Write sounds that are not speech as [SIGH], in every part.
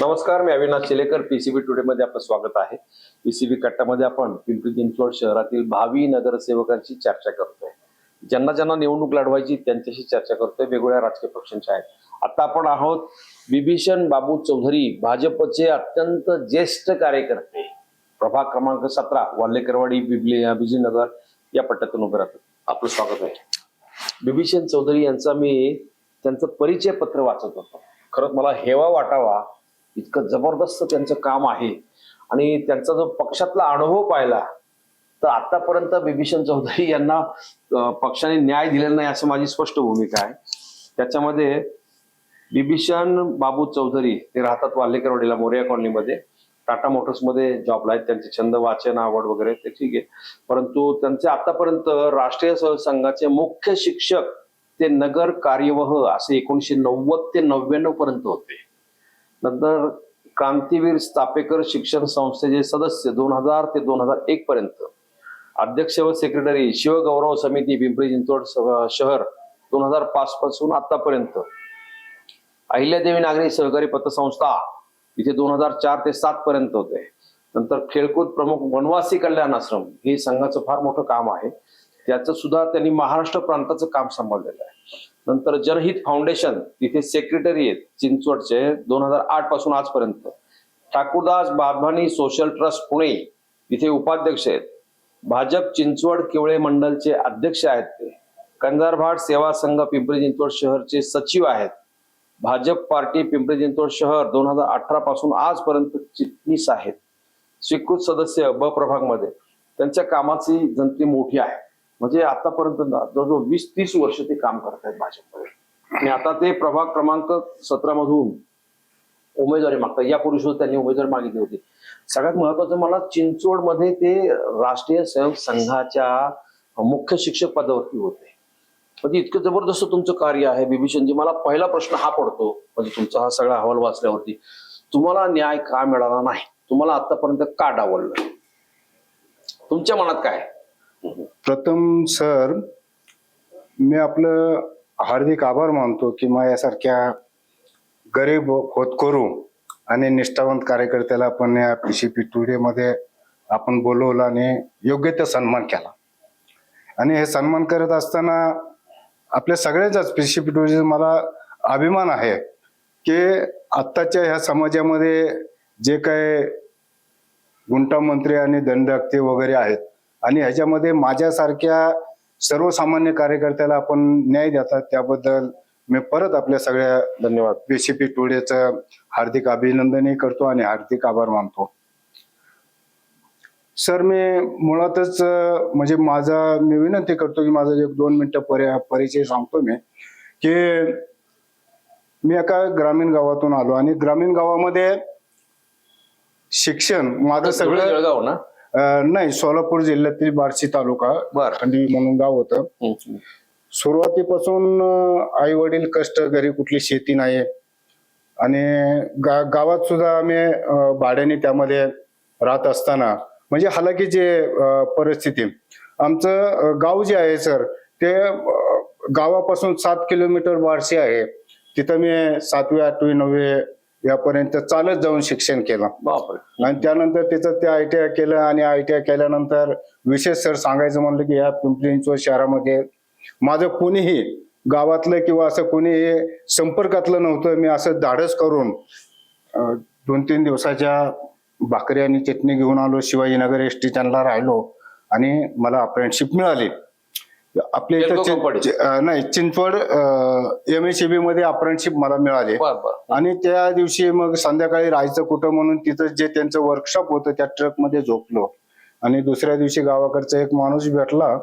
नमस्कार मी Avinash Shilekar PCB today मध्ये आपलं स्वागत आहे. पीसीबी कट्टामध्ये आपण पिंपरी चिंचवड शहरातील भावी नगरसेवकांची चर्चा करतोय. ज्यांना ज्यांना निवडणूक लढवायची त्यांच्याशी चर्चा करतोय. वेगवेगळ्या राजकीय पक्षांच्या आहेत. आता आपण आहोत बिभीषण बाबू चौधरी भाजपचे अत्यंत ज्येष्ठ कार्यकर्ते. प्रभाग क्रमांक सतरा वाल्लेकरवाडी बिबली बिजीनगर या पट्ट्यातून उभे राहतात. आपलं स्वागत आहे. बिभीषण चौधरी यांचा मी त्यांचं परिचय पत्र वाचत होतो. खरंच मला हेवा वाटावा इतकं जबरदस्त त्यांचं काम आहे. आणि त्यांचा जो पक्षातला अनुभव पाहिला तर आतापर्यंत बिभीषण चौधरी यांना पक्षाने न्याय दिलेला नाही असं माझी स्पष्ट भूमिका आहे. त्याच्यामध्ये बिभीषण बाबू चौधरी ते राहतात वाल्लेकरवाडीला मोरिया कॉलनीमध्ये. टाटा मोटर्समध्ये जॉबला आहेत. त्यांचे छंद वाचन आवड वगैरे ते ठीक आहे. परंतु त्यांचे आतापर्यंत राष्ट्रीय सहयोग संघाचे मुख्य शिक्षक ते नगर कार्यवह असे एकोणीशे नव्वद ते नव्याण्णव पर्यंत होते. नंतर क्रांतीवीर स्थापेकर शिक्षण संस्थेचे सदस्य दोन हजार ते दोन हजार एक पर्यंत. अध्यक्ष व सेक्रेटरी शिवगौरव समिती पिंपरी चिंचवड शहर दोन हजार पाच पासून आतापर्यंत. अहिल्यादेवी नागरी सहकारी पतसंस्था इथे दोन हजार चार ते सात पर्यंत होते. नंतर खेळकूद प्रमुख वनवासी कल्याण आश्रम हे संघाचं फार मोठं काम आहे. त्याचं सुद्धा त्यांनी महाराष्ट्र प्रांताचं काम सांभाळलेलं आहे. नंतर जनहित फाउंडेशन तिथे सेक्रेटरी आहेत चिंचवडचे दोन हजार आठपासून आजपर्यंत. ठाकूरदास बाभानी सोशल ट्रस्ट पुणे तिथे उपाध्यक्ष आहेत. भाजप चिंचवड केवळे मंडलचे अध्यक्ष आहेत ते. कंजारभाट सेवा संघ पिंपरी चिंचवड शहरचे सचिव आहेत. भाजप पार्टी पिंपरी चिंचवड शहर दोन हजार अठरा पासून आजपर्यंत चिटणीस आहेत. स्वीकृत सदस्य ब प्रभागमध्ये. त्यांच्या कामाची जंत्री मोठी आहे. म्हणजे आतापर्यंत जवळजवळ वीस तीस वर्ष ते काम करत आहेत भाजपमध्ये. आणि आता ते प्रभाग क्रमांक सतरा मधून उमेदवारी मागतात यापूर्वी सुद्धा त्यांनी उमेदवारी मागितली होती. सगळ्यात महत्वाचं मला चिंचवडमध्ये ते राष्ट्रीय स्वयं संघाच्या मुख्य शिक्षक पदावरती होते. म्हणजे इतकं जबरदस्त तुमचं कार्य आहे बिभीषणजी. मला पहिला प्रश्न हा पडतो म्हणजे तुमचा हा सगळा अहवाल वाचल्यावरती. तुम्हाला न्याय का मिळाला नाही? तुम्हाला आतापर्यंत का डावललं? तुमच्या मनात काय प्रथम सर मी आपलं हार्दिक आभार मानतो की माझ्यासारख्या गरीब होतकरू आणि निष्ठावंत कार्यकर्त्याला आपण या पी पीसीपी टुडे मध्ये आपण बोलवलं आणि योग्य ते सन्मान केला. आणि हे सन्मान करत असताना आपल्या सगळ्यांचाच पी टुडे मला अभिमान आहे की आत्ताच्या ह्या समाजामध्ये जे काय गुंटामंत्री आणि दंडकते वगैरे आहेत आणि ह्याच्यामध्ये माझ्यासारख्या सर्वसामान्य कार्यकर्त्याला आपण न्याय देतात त्याबद्दल मी परत आपल्या सगळ्या धन्यवाद. बीसीपी टुडेचं हार्दिक अभिनंदनही करतो आणि हार्दिक आभार मानतो. सर मी मुळातच म्हणजे माझा मी विनंती करतो की माझा एक दोन मिनिटं परि परिचय सांगतो मी की मी एका ग्रामीण गावातून आलो आणि ग्रामीण गावामध्ये शिक्षण माझं सगळं जळगाव ना? नाही सोलापूर जिल्ह्यातील बार्शी तालुका बर. खंडी म्हणून गाव होतं. सुरुवातीपासून आई वडील कष्ट घरी कुठली शेती नाही आणि गा गावात सुद्धा आम्ही भाड्याने त्यामध्ये राहत असताना म्हणजे हालाकीची अं, परिस्थिती आमचं गाव जे आहे सर ते गावापासून सात किलोमीटर बारशी आहे. तिथं मी सातवी आठवी नववी यापर्यंत चालत जाऊन शिक्षण केलं. बापरे. आणि त्यानंतर त्याचं ते आय टी आय केलं आणि आय टी आय केल्यानंतर विशेष सर सांगायचं म्हणलं की या पिंपरी चिंचवड शहरामध्ये माझं कोणीही गावातलं किंवा असं कोणीही संपर्कातलं नव्हतं. मी असं धाडस करून दोन तीन दिवसाच्या भाकरी आणि चटणी घेऊन आलो. शिवाजीनगर एस टी राहिलो आणि मला अप्रेंटशिप मिळाली. आपल्या इथं नाही चिंचवड एम एसमध्ये अप्रेंटशिप मला मिळाली. आणि त्या दिवशी मग संध्याकाळी राहायचं कुठं म्हणून तिथं जे त्यांचं वर्कशॉप होतं त्या ट्रकमध्ये झोपलो. आणि दुसऱ्या दिवशी गावाकडचा एक माणूस भेटला.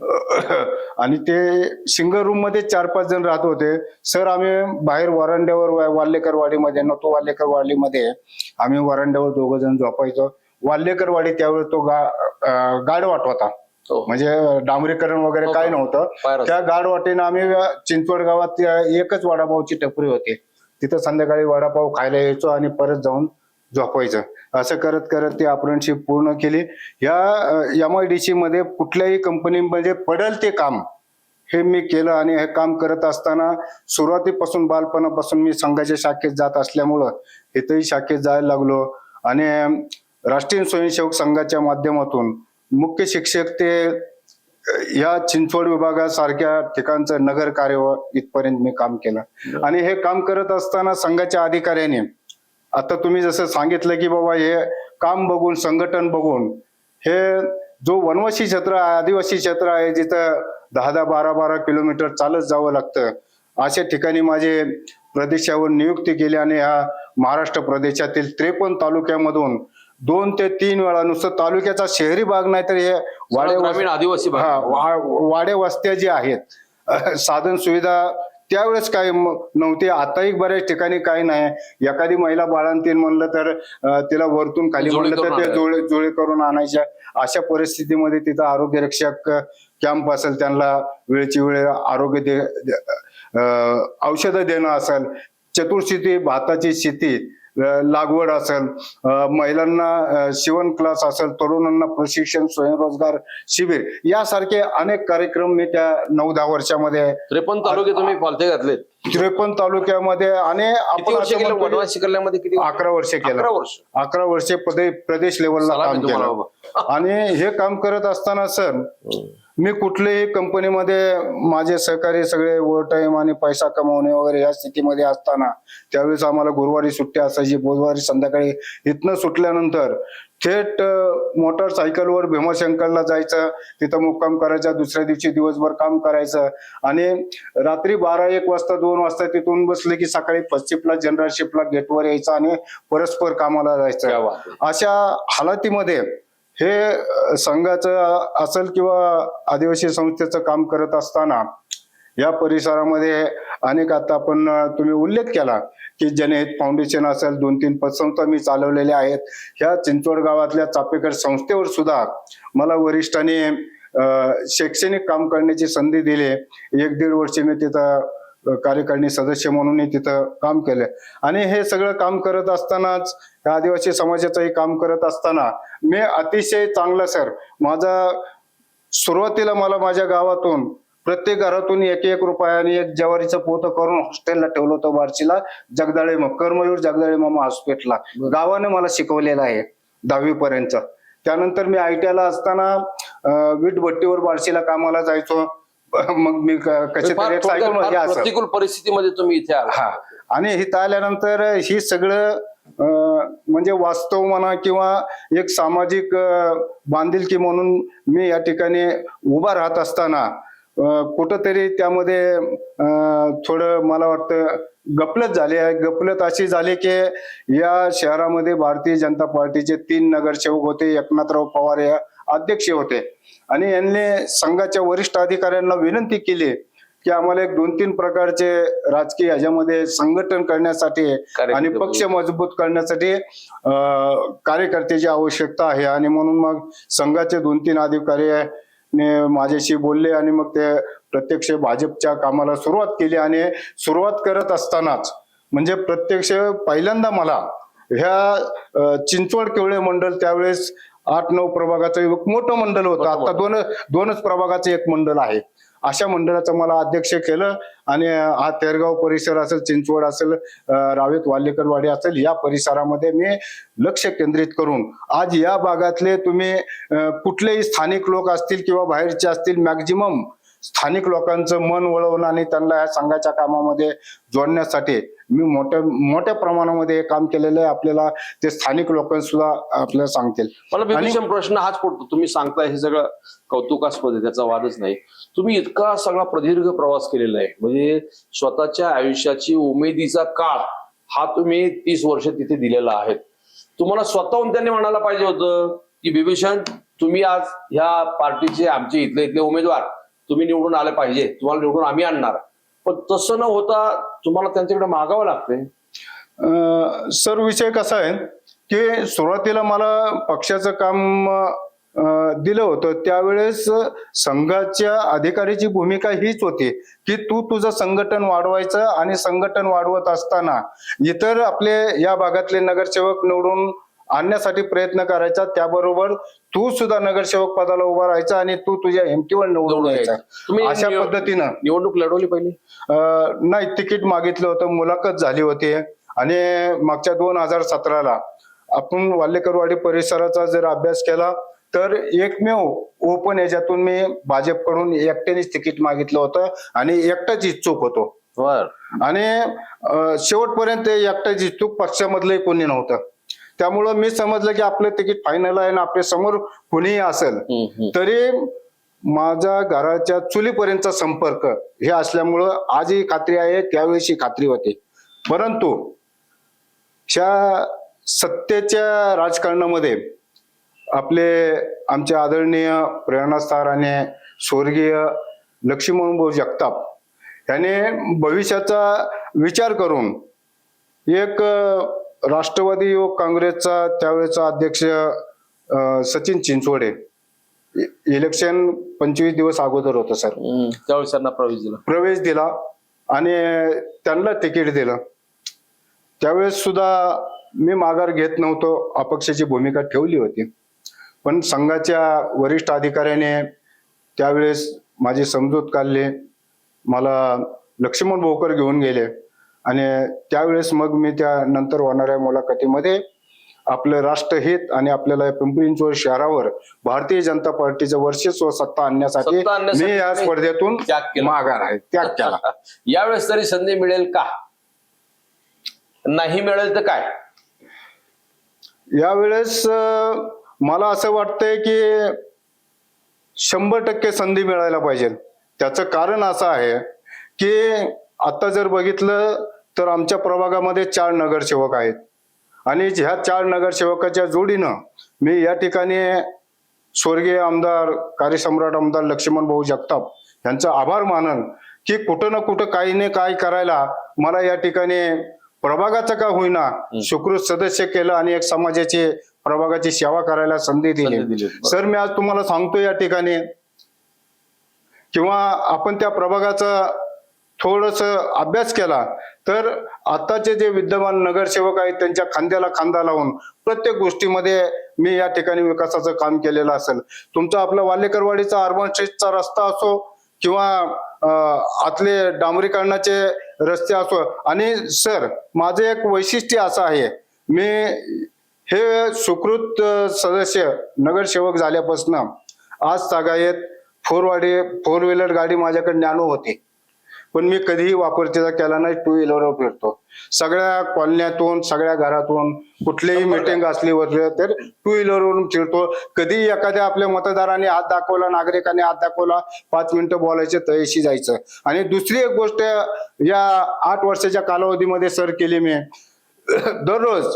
[COUGHS] आणि ते सिंगल रूममध्ये चार पाच जण राहत होते. सर आम्ही बाहेर वरांड्यावर वा- वाल्लेकर वाडीमध्ये नव्हतो वाल्लेकर वाडीमध्ये आम्ही वरांड्यावर दोघ जण झोपायचो. वाल्लेकर वाडी त्यावेळी तो गा गाडवाट होता. म्हणजे डांबरीकरण वगैरे हो, काय हो. नव्हतं. त्या गाड वाटेनं आम्ही चिंचवड गावात एकच वडापावची टपरी होती. तिथं संध्याकाळी वडापाव खायला यायचो आणि परत जाऊन झोपायचं असं करत करत ती अप्रेंटशिप पूर्ण केली. या एम आय डी सी मध्ये कुठल्याही कंपनीमध्ये पडेल ते काम हे मी केलं आणि हे काम करत असताना सुरुवातीपासून बालपणापासून मी संघाच्या शाखेत जात असल्यामुळं इथंही शाखेत जायला लागलो. आणि राष्ट्रीय स्वयंसेवक संघाच्या माध्यमातून मुख्य शिक्षक ते या चिंचवड विभागासारख्या ठिकाणचं नगर कार्य इथपर्यंत मी काम केलं. आणि हे काम करत असताना संघाच्या अधिकाऱ्याने आता तुम्ही जसं सांगितलं की बाबा हे काम बघून संघटन बघून हे जो वनवासी क्षेत्र आहे आदिवासी क्षेत्र आहे जिथं दहा दहा बारा बारा किलोमीटर चालत जावं लागतं अशा ठिकाणी माझे प्रदेशावर नियुक्ती केली आणि ह्या महाराष्ट्र प्रदेशातील त्रेपन्न तालुक्यामधून दोन ते तीन वेळा नुसतं तालुक्याचा शहरी भाग नाही तर हे वाडे आदिवासी वाडे वस्त्या जी आहेत साधन सुविधा त्यावेळेस काही नव्हती. आताही बऱ्याच ठिकाणी काही नाही. एखादी महिला बाळांतीन म्हणलं तर तिला वरतून खाली म्हणलं तर ते जुळे जुळे करून आणायच्या. अशा परिस्थितीमध्ये तिथं आरोग्य रक्षक कॅम्प असेल त्यांना वेळची वेळ आरोग्य दे औषधं देणं असेल. चतुर्शीती भाताची शेती लागवड असेल. महिलांना शिवण क्लास असेल तरुणांना प्रशिक्षण स्वयंरोजगार शिबिर यासारखे अनेक कार्यक्रम मी त्या नऊ दहा वर्षामध्ये त्रेपन्न तालुके तुम्ही पालथे घातलेत. त्रेपन्न तालुक्यामध्ये आणि आपण कल्याणमध्ये किती? अकरा वर्ष केलं. अकरा वर्ष. प्रदेश लेवलला काम केलं. आणि हे काम करत असताना सर मी कुठल्याही कंपनीमध्ये माझे सहकारी सगळे ओव्हर टाईम आणि पैसा कमवणे वगैरे या स्थितीमध्ये असताना त्यावेळेस आम्हाला गुरुवारी सुट्टी असायची. बुधवारी संध्याकाळी इथनं सुटल्यानंतर थेट मोटरसायकलवर भीमाशंकरला जायचं. तिथं मुक्काम करायचा. दुसऱ्या दिवशी दिवसभर काम करायचं. आणि रात्री बारा एक वाजता दोन वाजता तिथून बसले की सकाळी फर्स्ट शिपला जनरल शिपला गेटवर यायचं आणि परस्पर कामाला जायचं. अशा हालातीमध्ये हे संघाचं असेल किंवा आदिवासी संस्थेचं काम करत असताना या परिसरामध्ये अनेक आता आपण तुम्ही उल्लेख केला की जनहित फाउंडेशन असेल दोन तीन पतसंस्था मी चालवलेल्या आहेत. ह्या चिंचवड गावातल्या चापेकर संस्थेवर सुद्धा मला वरिष्ठांनी शैक्षणिक काम करण्याची संधी दिली. एक दीड वर्ष मी तिथं कार्यकारिणी सदस्य म्हणूनही तिथं काम केलं आणि हे सगळं काम करत असतानाच या आदिवासी समाजाचंही काम करत असताना मी अतिशय चांगलं सर माझा सुरुवातीला मला माझ्या गावातून प्रत्येक घरातून एक एक रुपयाने एक जवारीचं पोतं करून हॉस्टेलला ठेवलं होतं बार्शीला जगदाळे कर्मयूर जगदाळे मामा हॉस्पिटलला. गावाने मला शिकवलेलं आहे दहावी पर्यंत त्यानंतर मी आय टी आयला असताना वीट भट्टीवर बार्शीला कामाला जायचो. मग मी म्हणजे प्रतिकूल परिस्थितीमध्ये तुम्ही इथे आला. हा. आणि इथं आल्यानंतर ही सगळं म्हणजे वास्तव म्हणा किंवा एक सामाजिक बांधिलकी म्हणून मी या ठिकाणी उभा राहत असताना कुठंतरी त्यामध्ये थोडं मला वाटतं गपलत झाली आहे. गपलत अशी झाली की या शहरामध्ये भारतीय जनता पार्टीचे तीन नगरसेवक होते एकनाथराव पवार या अध्यक्ष होते. आणि यांनी संघाच्या वरिष्ठ अधिकाऱ्यांना विनंती केली की आम्हाला एक दोन तीन प्रकारचे राजकीय ह्याच्यामध्ये संघटन करण्यासाठी आणि पक्ष मजबूत करण्यासाठी कार्यकर्त्याची आवश्यकता आहे. आणि म्हणून मग संघाचे दोन तीन अधिकारी ने माझ्याशी बोलले आणि मग ते प्रत्यक्ष भाजपच्या कामाला सुरुवात केली. आणि सुरुवात करत असतानाच म्हणजे प्रत्यक्ष पहिल्यांदा मला ह्या चिंचवड केवळे मंडळ त्यावेळेस आठ नऊ प्रभागाचं एक मोठं मंडळ होतं. आता दोन दोनच प्रभागाचं एक मंडळ आहे. अशा मंडळाचं मला अध्यक्ष केलं आणि हा तेरगाव परिसर असेल चिंचवड असेल रावेत वाल्लेकरवाडी असेल या परिसरामध्ये मी लक्ष केंद्रित करून आज या भागातले तुम्ही कुठलेही स्थानिक लोक असतील किंवा बाहेरचे असतील मॅक्झिमम स्थानिक लोकांचं मन वळवणं आणि त्यांना या संघाच्या कामामध्ये जोडण्यासाठी मी मोठ्या मोठ्या प्रमाणामध्ये हे काम केलेलं आहे. आपल्याला ते स्थानिक लोकांसुद्धा आपल्याला सांगतील. मला बिभीषण प्रश्न हाच पडतो. तुम्ही सांगताय हे सगळं कौतुकास्पद आहे त्याचा वादच नाही. तुम्ही इतका सगळा प्रदीर्घ प्रवास केलेला आहे. म्हणजे स्वतःच्या आयुष्याची उमेदीचा काळ हा तुम्ही तीस वर्ष तिथे दिलेला आहे. तुम्हाला स्वतःहून त्यांनी म्हणायला पाहिजे होतं की बिभीषण तुम्ही आज ह्या पार्टीचे आमचे इथले इथले उमेदवार तुम्ही निवडून आले पाहिजे. तुम्हाला निवडून आम्ही आणणार. पण तसं न होता तुम्हाला त्यांच्याकडे मागावं लागतंय? सर विषय कसा आहे की सुरुवातीला मला पक्षाचं काम दिलं होतं. त्यावेळेस संघाच्या अधिकाऱ्याची भूमिका हीच होती की तू तुझं संघटन वाढवायचं आणि संघटन वाढवत असताना इतर आपले या भागातले नगरसेवक निवडून आणण्यासाठी प्रयत्न करायचा. त्याबरोबर तू सुद्धा नगरसेवक पदाला उभा राहायचा आणि तू तुझ्या हिमतीवर निवडून यायचा. अशा पद्धतीनं. निवडणूक लढवली पहिली? अं, नाही तिकीट मागितलं होतं. मुलाखत झाली होती. आणि मागच्या दोन हजार सतराला आपण वाल्लेकरवाडी परिसराचा जर अभ्यास केला तर एकमेव ओपन याच्यातून मी भाजपकडून एकट्यानेच तिकीट मागितलं होतं आणि एकटाच इच्छुक होतो. आणि शेवटपर्यंत एकटाच इच्छुक पक्षामधलंही कोणी नव्हतं. त्यामुळं मी समजलं की आपलं तिकीट फायनल आहे आणि आपल्यासमोर कुणीही असेल तरी माझ्या घराच्या चुलीपर्यंतचा संपर्क हे असल्यामुळं आजही खात्री आहे त्यावेळेसही खात्री होती. परंतु ह्या सत्तेच्या राजकारणामध्ये आपले आमचे आदरणीय प्रेरणास्थार आणि स्वर्गीय लक्ष्मण भाऊ जगताप याने भविष्याचा विचार करून एक राष्ट्रवादी युवक काँग्रेसचा त्यावेळेचा अध्यक्ष सचिन चिंचवडे. इलेक्शन पंचवीस दिवस अगोदर होतं सर. त्यावेळेस त्यांना प्रवेश दिला. प्रवेश दिला आणि त्यांना तिकीट दिलं. त्यावेळेस सुद्धा मी माघार घेत नव्हतो अपक्षाची भूमिका ठेवली होती. पण संघाच्या वरिष्ठ अधिकाऱ्याने त्यावेळेस माझी समजूत काढली. मला लक्ष्मण भोकर घेऊन गेले. आणि त्यावेळेस मग मी त्या नंतर होणाऱ्या मुलाखतीमध्ये आपलं राष्ट्रहित आणि आपल्याला पिंपरी शहरावर भारतीय जनता पार्टीचं वर्चस्व सत्ता आणण्यासाठी मी या स्पर्धेतून. माघार आहे. त्याग [LAUGHS] केला. यावेळेस तरी संधी मिळेल का? नाही मिळेल तर काय? यावेळेस मला असं वाटतंय की शंभर टक्के संधी मिळायला पाहिजे. त्याचं कारण असं आहे की आता जर बघितलं तर आमच्या प्रभागामध्ये चार नगरसेवक आहेत. आणि ह्या चार नगरसेवकाच्या जोडीनं मी या ठिकाणी स्वर्गीय आमदार कार्यसम्राट आमदार लक्ष्मण भाऊ जगताप यांचा आभार मानन की कुठं ना कुठं काही नाही काय करायला मला या ठिकाणी प्रभागाचं का होईना सुकृत सदस्य केलं आणि एक समाजाची प्रभागाची सेवा करायला संधी दिली. सर मी आज तुम्हाला सांगतो या ठिकाणी. किंवा आपण त्या प्रभागाचा थोडस अभ्यास केला तर आताचे जे विद्यमान नगरसेवक आहेत त्यांच्या खांद्याला खांदा लावून प्रत्येक गोष्टीमध्ये मी या ठिकाणी विकासाचं काम केलेलं असेल. तुमचा आपला वाल्लेकरवाडीचा अर्बन स्ट्रीटचा रस्ता असो किंवा आतले डांबरीकरणाचे रस्ते असो. आणि सर माझं एक वैशिष्ट्य असं आहे मी हे सुकृत सदस्य नगरसेवक झाल्यापासून आज तागायत फोरवाडी फोर व्हीलर गाडी माझ्याकडे ज्ञानो होती. पण मी कधीही वापर त्याचा केला नाही टू व्हीलरवर फिरतो. सगळ्या कॉलन्यातून सगळ्या घरातून कुठलीही मिटिंग असली वगैरे तर टू व्हीलरवरून फिरतो. कधी एखाद्या आपल्या मतदारांनी हात दाखवला नागरिकांनी हात दाखवला पाच मिनिटं बोलायचे तयशी जायचं. आणि दुसरी एक गोष्ट या आठ वर्षाच्या कालावधीमध्ये सर केली मी. [COUGHS] दररोज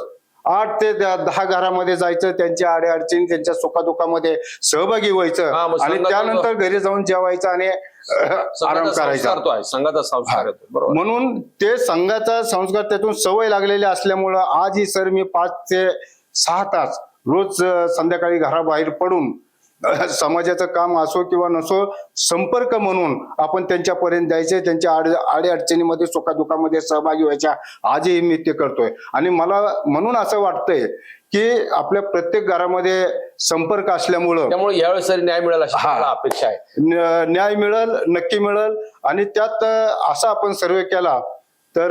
आठ ते दहा घरामध्ये जायचं त्यांच्या अडीअडचणी त्यांच्या सुखादुखामध्ये सहभागी व्हायचं आणि त्यानंतर घरी जाऊन जेवायचं आणि आराम करायचा. संघाचा संस्कार म्हणून ते संघाचा संस्कार त्यातून सवय लागलेली असल्यामुळं आजही सर मी पाच ते सहा तास रोज संध्याकाळी घराबाहेर पडून [LAUGHS] समाजाचं काम असो किंवा नसो संपर्क म्हणून आपण त्यांच्यापर्यंत द्यायचे त्यांच्या आड आडे अडचणीमध्ये सुखादुखामध्ये सहभागी व्हायच्या. आजही मी ते करतोय. आणि मला म्हणून असं वाटतंय की आपल्या प्रत्येक घरामध्ये संपर्क असल्यामुळं त्यामुळे यावेळेस न्याय मिळेल हा. अपेक्षा आहे. न्याय मिळेल नक्की मिळेल. आणि त्यात असा आपण सर्वे केला तर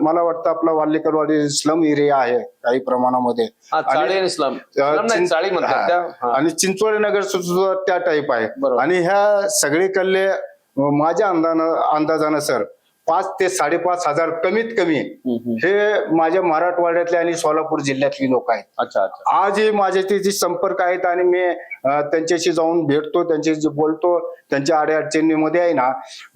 मला वाटतं आपला वाल्लेकरवाडी स्लम एरिया आहे काही प्रमाणामध्ये. आणि- चिंचवड नगर सुद्धा त्या टाईप आहे. आणि ह्या सगळीकडले अं, माझ्या अंदाजानं अंदाजानं सर पाच ते साडेपाच हजार कमीत कमी. हे माझ्या मराठवाड्यातले आणि सोलापूर जिल्ह्यातली लोक आहेत. आजही माझ्याशी जी संपर्क आहेत आणि मी त्यांच्याशी जाऊन भेटतो त्यांच्याशी बोलतो त्यांच्या अडीअडचणीमध्ये आहे ना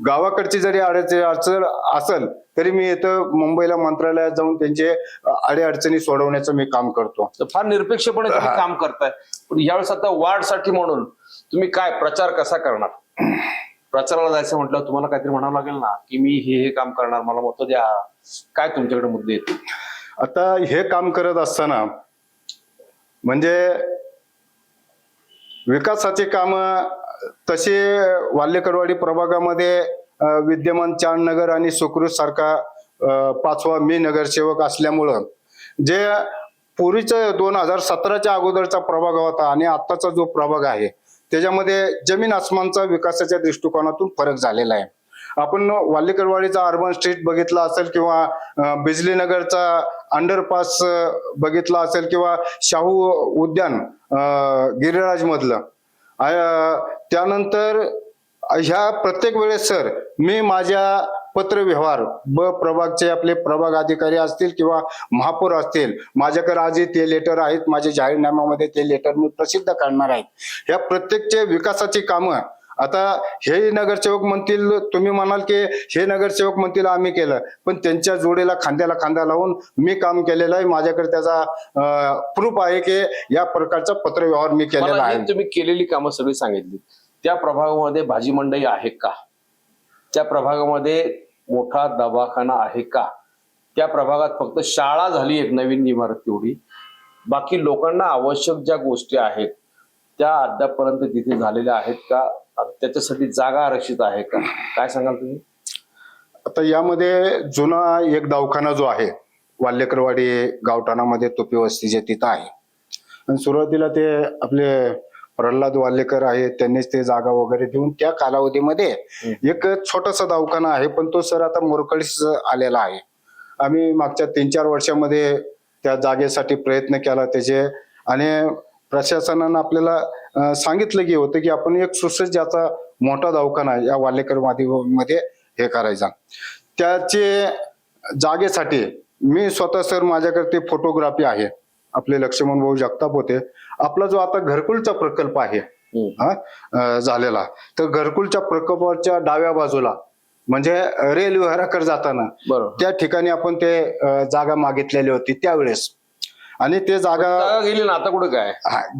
गावाकडची जरी अडचण अडचण असेल तरी मी इथं मुंबईला मंत्रालयात जाऊन त्यांचे अं, अडीअडचणी सोडवण्याचं मी काम करतो. फार निरपेक्षपणे. काम करताय. पण यावेळेस आता वाढसाठी म्हणून तुम्ही काय प्रचार कसा करणार? प्रचाराला जायचं म्हटलं तुम्हाला काहीतरी म्हणावं लागेल ना की मी हे हे काम करणार मला मत द्या. काय तुमच्याकडे मुद्दे आता हे काम करत असताना म्हणजे विकासाचे काम तसे वाल्लेकरवाडी प्रभागामध्ये विद्यमान विद्यमान चांदनगर आणि सुकृत सारखा पाचवा मी नगरसेवक असल्यामुळं जे पूर्वीचं दोन हजार सतराच्या अगोदरचा प्रभाग होता आणि आत्ताचा जो प्रभाग आहे त्याच्यामध्ये जमीन आसमानचा विकासाच्या दृष्टिकोनातून फरक झालेला आहे. आपण वाल्लेकरवाडीचा अर्बन स्ट्रीट बघितला असेल किंवा बिजलीनगरचा अंडरपास बघितला असेल किंवा शाहू उद्यान गिरिराज मधलं त्यानंतर ह्या प्रत्येक वेळेस सर मी माझ्या पत्रव्यवहार ब प्रभागचे आपले प्रभाग अधिकारी असतील किंवा महापौर असतील माझ्याकडे आजही ते लेटर आहेत माझ्या जाहीरनाम्यामध्ये ते लेटर मी प्रसिद्ध करणार आहेत. ह्या प्रत्येकचे विकासाची कामं आता हे नगरसेवक म्हणतील तुम्ही म्हणाल की हे नगरसेवक म्हणतील आम्ही केलं. पण त्यांच्या जोडीला खांद्याला खांदा लावून मी काम केलेलं आहे. माझ्याकडे त्याचा प्रूफ आहे की या प्रकारचा पत्रव्यवहार मी केलेला आहे. तुम्ही केलेली कामं सगळी सांगितली त्या प्रभागामध्ये भाजी मंडई आहे का? त्या प्रभागामध्ये मोठा दवाखाना आहे का? त्या प्रभागात फक्त शाळा झाली एक नवीन इमारत तेवढी. बाकी लोकांना आवश्यक ज्या गोष्टी आहेत त्या अद्यापपर्यंत तिथे झालेल्या आहेत का? त्याच्यासाठी जागा आरक्षित आहे का? काय सांगाल तुम्ही? आता यामध्ये जुना एक दवाखाना जो आहे वाल्यकरवाडी गावठाणामध्ये तोपी वस्तीचे तिथं आहे. आणि सुरुवातीला ते आपले प्रल्हाद वाल्लेकर आहे त्यांनीच ते जागा वगैरे देऊन त्या कालावधीमध्ये एक छोटासा दवाखाना आहे पण तो सर आता मोरकळीस आलेला आहे. आम्ही मागच्या तीन चार वर्षामध्ये त्या जागेसाठी प्रयत्न केला त्याचे आणि प्रशासनानं आपल्याला सांगितलं की होतं की आपण एक सुसज्जाचा मोठा दवाखाना या वाल्लेकरमध्ये हे करायचा. त्याचे जागेसाठी मी स्वतः सर माझ्याकडे ते फोटोग्राफी आहे. आपले लक्ष्मण भाऊ जगताप होते. आपला जो आता घरकुलचा प्रकल्प आहे. हा झालेला. तर घरकुलच्या प्रकल्पाच्या डाव्या बाजूला म्हणजे रेल विहाराकडे जाताना त्या ठिकाणी आपण ते जागा मागितलेली होती त्यावेळेस. आणि ते जागा गेली ना आता कुठे काय?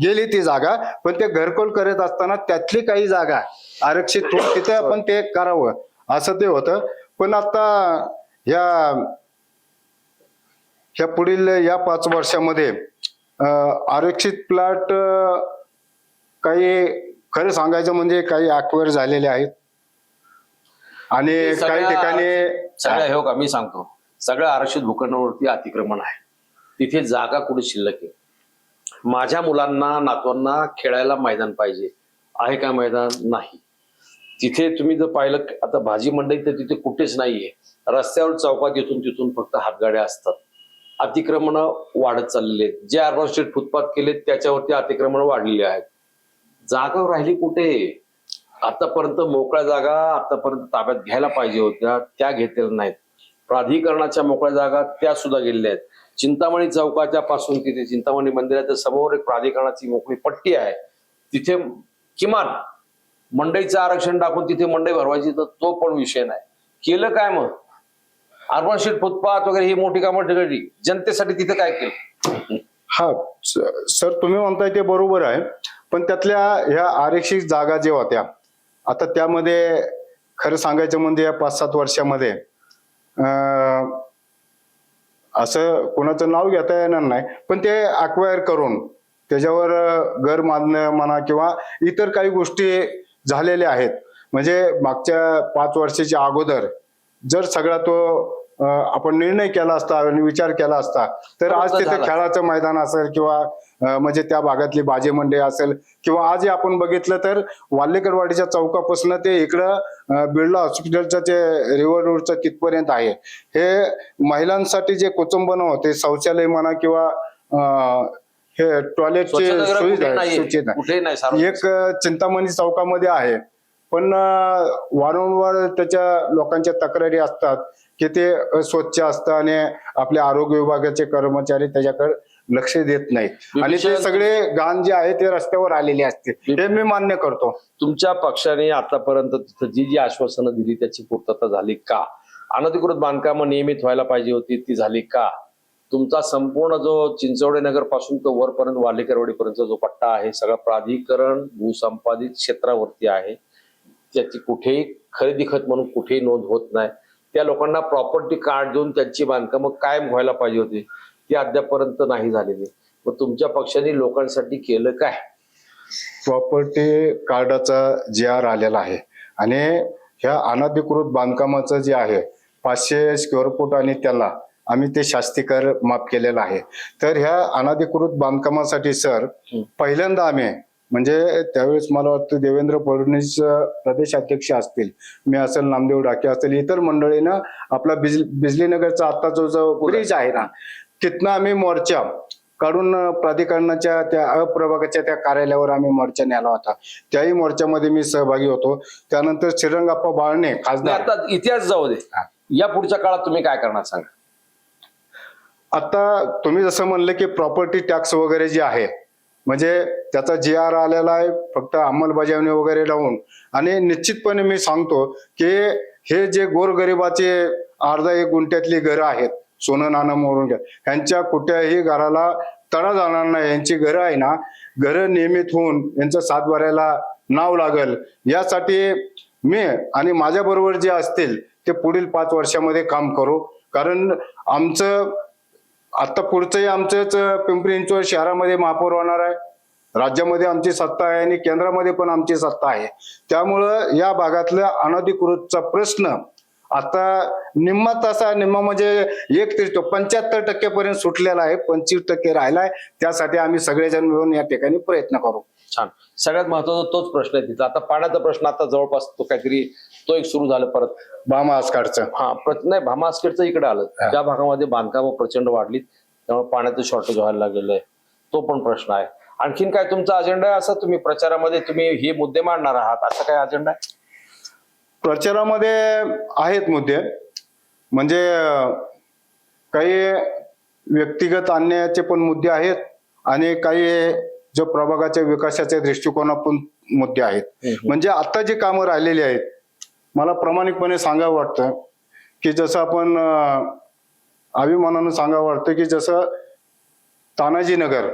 गेली ती जागा पण ते घरकुल करत असताना त्यातली काही जागा आरक्षित तिथे आपण ते करावं असं ते होतं. पण आता ह्या ह्या पुढील या पाच वर्षामध्ये आरक्षित प्लॉट काही खरं सांगायचं म्हणजे काही अक्वायर झालेले आहेत. आणि काही ठिकाणी सगळ्या हे हो का मी सांगतो. सगळ्या आरक्षित भूखंडावरती अतिक्रमण आहे. तिथे जागा कुठे शिल्लक आहे? माझ्या मुलांना नातवांना खेळायला मैदान पाहिजे. आहे का मैदान? नाही. तिथे तुम्ही जर पाहिलं आता भाजी मंडई तर तिथे कुठेच नाहीये. रस्त्यावर चौकात इथून तिथून फक्त हातगाड्या असतात. अतिक्रमण वाढत चाललेले आहेत. जे अर्बन स्ट्रीट फुटपाथ केले त्याच्यावरती अतिक्रमण वाढलेली आहेत. जागा राहिली कुठे? आतापर्यंत मोकळ्या जागा आतापर्यंत ताब्यात घ्यायला पाहिजे होत्या त्या घेतलेल्या नाहीत. प्राधिकरणाच्या मोकळ्या जागा त्या सुद्धा गेलेल्या आहेत. चिंतामणी चौकाच्या पासून तिथे चिंतामणी मंदिराच्या समोर एक प्राधिकरणाची मोकळी पट्टी आहे. तिथे किमान मंडईचं आरक्षण टाकून तिथे मंडई भरवायची तर तो पण विषय नाही. केलं काय मग? अर्बन शीट फुटपाथ वगैरे ही मोठी कामं ठिकाणी जनतेसाठी तिथे काय केलं? हा सर तुम्ही म्हणताय ते बरोबर आहे. पण त्यातल्या ह्या आरक्षित जागा ज्या होत्या आता त्यामध्ये खरं सांगायचं म्हणजे या पाच सात वर्षामध्ये असं कोणाचं नाव घेता येणार नाही. पण ते अक्वायर करून त्याच्यावर घर मानणं म्हणा किंवा इतर काही गोष्टी झालेल्या आहेत. म्हणजे मागच्या पाच वर्षाच्या अगोदर जर सगळा तो आपण निर्णय केला असता आणि विचार केला असता तर आज तिथे. खेळाचं मैदान असेल किंवा म्हणजे त्या भागातली बाजी मंडई असेल किंवा आज आपण बघितलं तर वाल्लेकरवाडीच्या चौकापासून ते इकडं बिर्ला हॉस्पिटलच्या ते रिव्हर रोडचं तिथपर्यंत आहे हे महिलांसाठी जे कुचंबन होते शौचालय म्हणा किंवा हे टॉयलेटची सुविधा नाही. एक चिंतामणी चौकामध्ये आहे पण वारंवार त्याच्या लोकांच्या तक्रारी असतात की ते स्वच्छ असतं आणि आपल्या आरोग्य विभागाचे कर्मचारी त्याच्याकडे लक्ष देत नाहीत. आणि ते सगळे घाण जे आहे ते रस्त्यावर आलेले असते हे मी मान्य करतो. तुमच्या पक्षाने आतापर्यंत तिथं जी जी आश्वासनं दिली त्याची पूर्तता झाली का? अनधिकृत बांधकामं नियमित व्हायला पाहिजे होती ती झाली का? तुमचा संपूर्ण जो चिंचवडे नगरपासून तो वरपर्यंत वालेकरवाडीपर्यंत जो पट्टा आहे सगळा प्राधिकरण भूसंपादित क्षेत्रावरती आहे. त्याची कुठेही खरेदी खत म्हणून कुठेही नोंद होत नाही. त्या लोकांना प्रॉपर्टी कार्ड देऊन त्यांची बांधकामं कायम व्हायला पाहिजे होती. ती अद्यापपर्यंत नाही झालेली. मग तुमच्या पक्षाने लोकांसाठी केलं काय? प्रॉपर्टी कार्डाचा जे आर आलेला आहे. आणि ह्या अनधिकृत बांधकामाचं जे आहे पाचशे स्क्वेअर फूट आणि त्याला आम्ही ते शास्तीकर माफ केलेलं आहे. तर ह्या अनाधिकृत बांधकामासाठी सर. पहिल्यांदा आम्ही म्हणजे त्यावेळेस मला वाटतं देवेंद्र फडणवीस प्रदेश अध्यक्ष असतील. मी असेल नामदेव डाके असेल इतर मंडळीनं आपला बिज बिजलीनगरचा आता जो जो ब्रिज आहे ना तिथनं आम्ही मोर्चा काढून प्राधिकरणाच्या त्या अप्रभागाच्या त्या कार्यालयावर आम्ही मोर्चा नेला होता. त्याही मोर्चामध्ये मी सहभागी होतो. त्यानंतर श्रीरंगाप्पा बाळणे खासदार. आता इतिहास जाऊ दे. या पुढच्या काळात तुम्ही काय करणार सांगा? आता तुम्ही जसं म्हणलं की प्रॉपर्टी टॅक्स वगैरे जे आहे म्हणजे त्याचा जी आर आलेला आहे फक्त अंमलबजावणी वगैरे लावून. आणि निश्चितपणे मी सांगतो की हे जे गोरगरिबाचे अर्धा एक गुंठ्यातली घरं आहेत सोनं नाणं मोडून घ्या. ह्यांच्या कुठ्याही घराला तडा जाणार नाही. यांची घरं आहे ना घरं नियमित होऊन यांचं सातबाऱ्याला भरायला नाव लागल. यासाठी मी आणि माझ्याबरोबर जे असतील ते पुढील पाच वर्षामध्ये काम करू. कारण आमचं आता पुढचंही आमचंच पिंपरी चिंचवड शहरामध्ये महापौर होणार आहे. राज्यामध्ये आमची सत्ता आहे आणि केंद्रामध्ये पण आमची सत्ता आहे. त्यामुळं या भागातल्या अनधिकृतचा प्रश्न आता निम्मा तसा निम्मा म्हणजे एक ते पंच्याहत्तर टक्केपर्यंत सुटलेला आहे पंचवीस टक्के राहिलाय. त्यासाठी आम्ही सगळेजण मिळून या ठिकाणी प्रयत्न करू. छान. सगळ्यात महत्त्वाचा तोच प्रश्न आहे तिथं आता पाण्याचा प्रश्न आता जवळपास तो काहीतरी तो एक सुरू झाला परत आसकाडचं हा प्रत- नाही भामास्केटचं इकडे आलं. हा. त्या भागामध्ये बांधकामं प्रचंड वाढलीत त्यामुळे पाण्याचं शॉर्टेज व्हायला लागलेलं आहे. तो पण प्रश्न आहे. आणखीन काय तुमचा अजेंडा आहे असा? तुम्ही प्रचारामध्ये तुम्ही हे मुद्दे मांडणार आहात. असं काय अजेंडा आहे? प्रचारामध्ये आहेत मुद्दे. म्हणजे अं, काही व्यक्तिगत आणण्याचे पण मुद्दे आहेत आणि काही जो प्रभागाच्या विकासाच्या दृष्टिकोनातून मुद्दे आहेत. हम्म. म्हणजे आता जी कामं राहिलेली आहेत मला प्रामाणिकपणे सांगावं वाटतं की जसं आपण अभिमानानं सांगावं वाटतं की जसं तानाजीनगर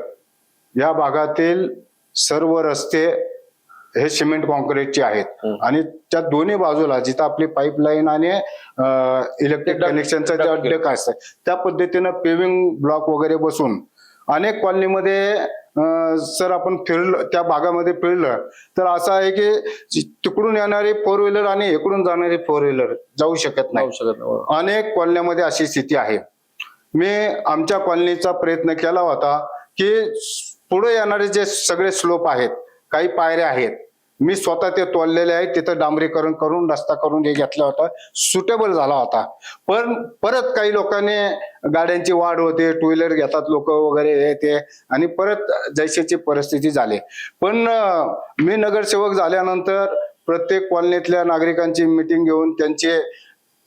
या भागातील सर्व रस्ते हे सिमेंट कॉन्क्रीटचे आहेत. आणि त्या दोन्ही बाजूला जिथं आपली पाईपलाईन आणि इलेक्ट्रिक कनेक्शनचा ज्या. डक असतं त्या पद्धतीनं पेविंग ब्लॉक वगैरे बसून अनेक कॉलनीमध्ये सर आपण फिरलो त्या भागामध्ये फिरलं तर असं आहे की तिकडून येणारी फोर व्हीलर आणि इकडून जाणारी फोर व्हीलर जाऊ शकत नाही. शकत अनेक कॉलन्यामध्ये अशी स्थिती आहे. मी आमच्या कॉलनीचा प्रयत्न केला होता की पुढे येणारे जे सगळे स्लोप आहेत काही पायऱ्या आहेत मी स्वतः ते तोडलेले आहेत तिथं डांबरीकरण करून रस्ता करून हे घेतला होता. सुटेबल झाला होता. पण परत काही लोकांनी गाड्यांची वाढ होते टू व्हीलर घेतात लोक वगैरे हे ते आणि परत जैसेची परिस्थिती झाली. पण मी नगरसेवक झाल्यानंतर प्रत्येक कॉलनीतल्या नागरिकांची मिटिंग घेऊन त्यांचे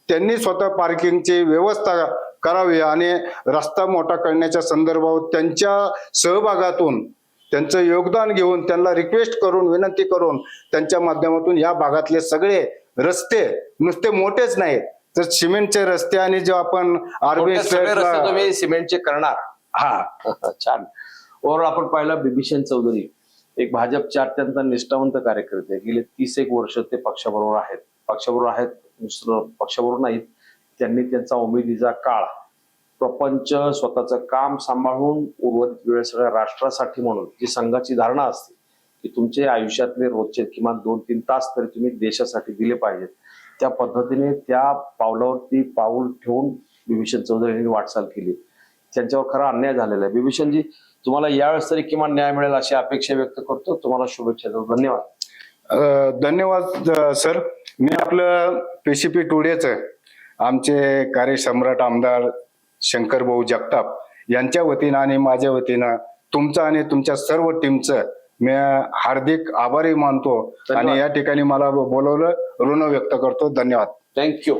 त्यांनी स्वतः पार्किंगची व्यवस्था करावी आणि रस्ता मोठा करण्याच्या संदर्भात त्यांच्या सहभागातून त्यांचं योगदान घेऊन त्यांना रिक्वेस्ट करून विनंती करून त्यांच्या माध्यमातून या भागातले सगळे रस्ते नुसते मोठेच नाहीत. तर सिमेंटचे रस्ते आणि जो आपण आर्मी सिमेंटचे करणार. हा. [LAUGHS] छान. ओव्हरऑल आपण पाहिलं बिभीषण चौधरी एक भाजपचे अत्यंत निष्ठावंत कार्यकर्ते. गेले तीस एक वर्ष ते पक्षाबरोबर आहेत. पक्षाबरोबर आहेत दुसरं पक्षाबरोबर नाहीत. त्यांनी त्यांचा उमेदीचा काळ प्रपंच स्वतःचं काम सांभाळून उर्वरित वेळ सगळ्या राष्ट्रासाठी म्हणून जी संघाची धारणा असते की तुमचे आयुष्यातले रोजचे किमान दोन तीन तास तरी तुम्ही देशासाठी दिले पाहिजेत. त्या पद्धतीने त्या पावलावरती पाऊल ठेवून बिभीषण चौधरी यांनी वाटचाल केली. त्यांच्यावर खरा अन्याय झालेला आहे. बिभीषणजी तुम्हाला यावेळेस तरी किमान न्याय मिळेल अशी अपेक्षा व्यक्त करतो. तुम्हाला शुभेच्छा देतो. धन्यवाद. धन्यवाद सर. मी आपलं पीसीपी टुडेच आमचे कार्यसम्राट आमदार शंकर भाऊ जगताप यांच्या वतीनं आणि माझ्या वतीनं तुमचं आणि तुमच्या सर्व टीमचं मी हार्दिक आभारी मानतो. आणि या ठिकाणी मला बोलवलं ऋण व्यक्त करतो. धन्यवाद. थँक्यू